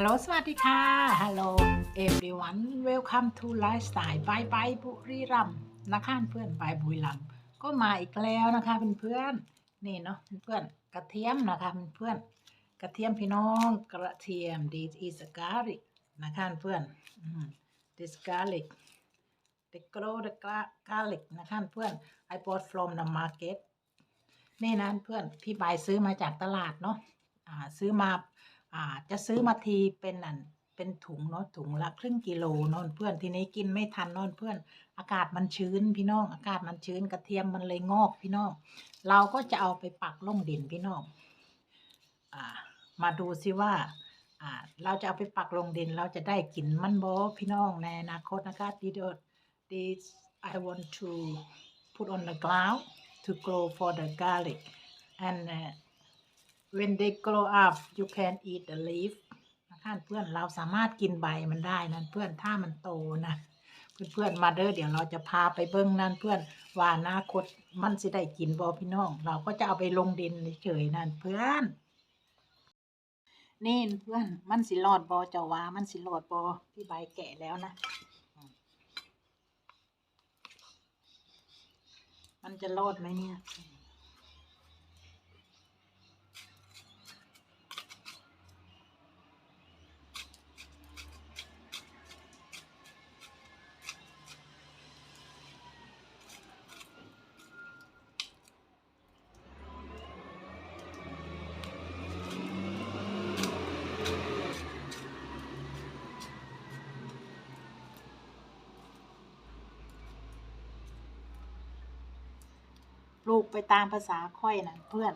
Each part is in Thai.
ลโหลสวัสดีค่ะ Hello everyone welcome to lifestyle bye bye บุรีรัมนะคะเพื่อนบายบุรีรัมก็มาอีกแล้วนะคะเพื่อนๆนี่เนาะเพื่อนกระเทียมนะคะเพื่อนกระเทียมพี่น้องกระเทียม this is garlic นะคะเพื่อน this garlic the grow the garlic นะคะเพื่อน I bought from the market นี่นะเพื่อนพี่บายซื้อมาจากตลาดเนาะซื้อมา อ่าจะซื้อมาทีเป็นอันเป็นถุงเนาะถุงละครึ่งกิโลเนอนเพื่อนทีนี้กินไม่ทันเนอนเพื่อน อากาศมันชื้นพี่น้อง อากาศมันชื้นกระเทียมมันเลยงอกพี่น้อง เราก็จะเอาไปปักลงดินพี่น้องอ่ามาดูซิว่าอ่า เราจะเอาไปปักลงดินเราจะได้กินมันบอพี่น้องในอนาคตนะคะดีด this I want to put on the ground to grow for the garlic and uh, when they grow up you can eat the leaf นะคะเพื่อนเราสามารถกินใบมันได้นั่นเพื่อนถ้ามันโตนะเพื่อนๆมาเด้อเดี๋ยวเราจะพาไปเบิ้งนั่นเพื่อนว่านาคตมันสิได้กินบอพี่น้อง เราก็จะเอาไปลงดินเฉยนั่นเพื่อนนี่เพื่อนมันสิรอดบอเจ้าว่ามันสิรอดบอพี่ใบแกะแล้วนะมันจะรอดไหมเนี่ย ปลูกไปตามภาษาค่อยนะเพื่อน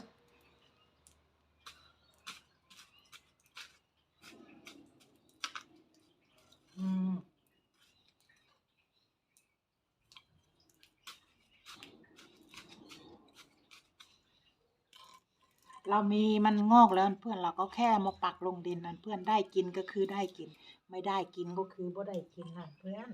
อืมเรามีมันงอกแล้วเพื่อนเราก็แค่มาปักลงดินนั่นเพื่อนได้กินก็คือได้กิน ไม่ได้กินก็คือบ่ได้กินนะเพื่อน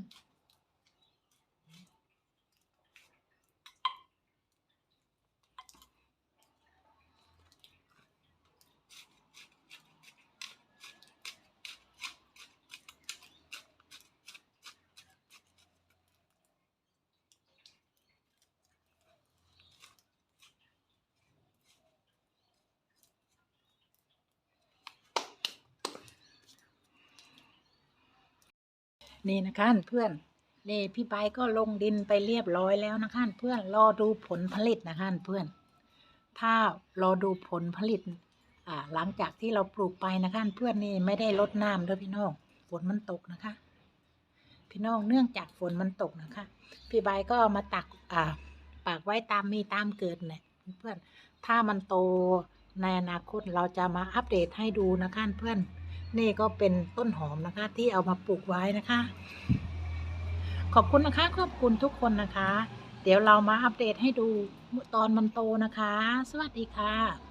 นี่นะคะเพื่อนนี่พี่ไปก็ลงดินไปเรียบร้อยแล้วนะคะเพื่อนรอดูผลผลิตนะคะเพื่อน ถ้ารอดูผลผลิตอ่าหลังจากที่เราปลูกไปนะคะเพื่อนนี่ไม่ได้ลดน้ำด้วยพี่น้องฝนมันตกนะคะ พี่น้องเนื่องจากฝนมันตกนะคะ พี่ใบก็มาตักอ่าปากไว้ตามมีตามเกิดเนี่ยเพื่อนถ้ามันโตในอนาคตเราจะมาอัปเดตให้ดูนะคะเพื่อน นี่ก็เป็นต้นหอมนะคะ ที่เอามาปลูกไว้นะคะ ขอบคุณนะคะ ขอบคุณทุกคนนะคะ เดี๋ยวเรามาอัปเดตให้ดูตอนมันโตนะคะ สวัสดีค่ะ